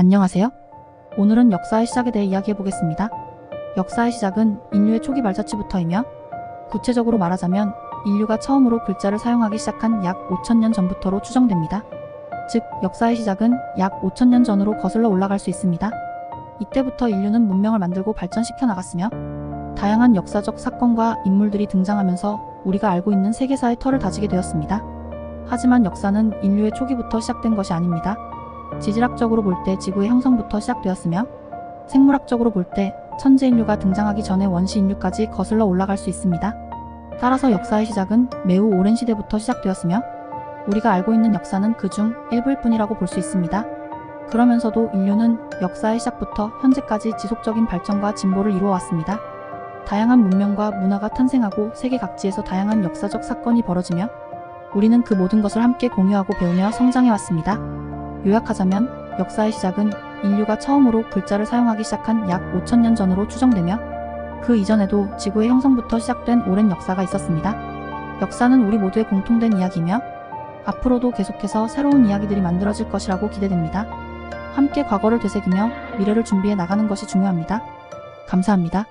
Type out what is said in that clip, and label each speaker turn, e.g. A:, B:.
A: 안녕하세요. 오늘은 역사의 시작에 대해 이야기해 보겠습니다. 역사의 시작은 인류의 초기 발자취부터이며 구체적으로 말하자면 인류가 처음으로 글자를 사용하기 시작한 약 5천년 전부터로 추정됩니다. 즉, 역사의 시작은 약 5천년 전으로 거슬러 올라갈 수 있습니다. 이때부터 인류는 문명을 만들고 발전시켜 나갔으며 다양한 역사적 사건과 인물들이 등장하면서 우리가 알고 있는 세계사의 털을 다지게 되었습니다. 하지만 역사는 인류의 초기부터 시작된 것이 아닙니다. 지질학적으로 볼 때 지구의 형성부터 시작되었으며 생물학적으로 볼 때 천재 인류가 등장하기 전에 원시 인류까지 거슬러 올라갈 수 있습니다. 따라서 역사의 시작은 매우 오랜 시대부터 시작되었으며 우리가 알고 있는 역사는 그중 일부일 뿐이라고 볼 수 있습니다. 그러면서도 인류는 역사의 시작부터 현재까지 지속적인 발전과 진보를 이루어왔습니다. 다양한 문명과 문화가 탄생하고 세계 각지에서 다양한 역사적 사건이 벌어지며 우리는 그 모든 것을 함께 공유하고 배우며 성장해왔습니다. 요약하자면 역사의 시작은 인류가 처음으로 글자를 사용하기 시작한 약 5천년 전으로 추정되며 그 이전에도 지구의 형성부터 시작된 오랜 역사가 있었습니다. 역사는 우리 모두의 공통된 이야기며 앞으로도 계속해서 새로운 이야기들이 만들어질 것이라고 기대됩니다. 함께 과거를 되새기며 미래를 준비해 나가는 것이 중요합니다. 감사합니다.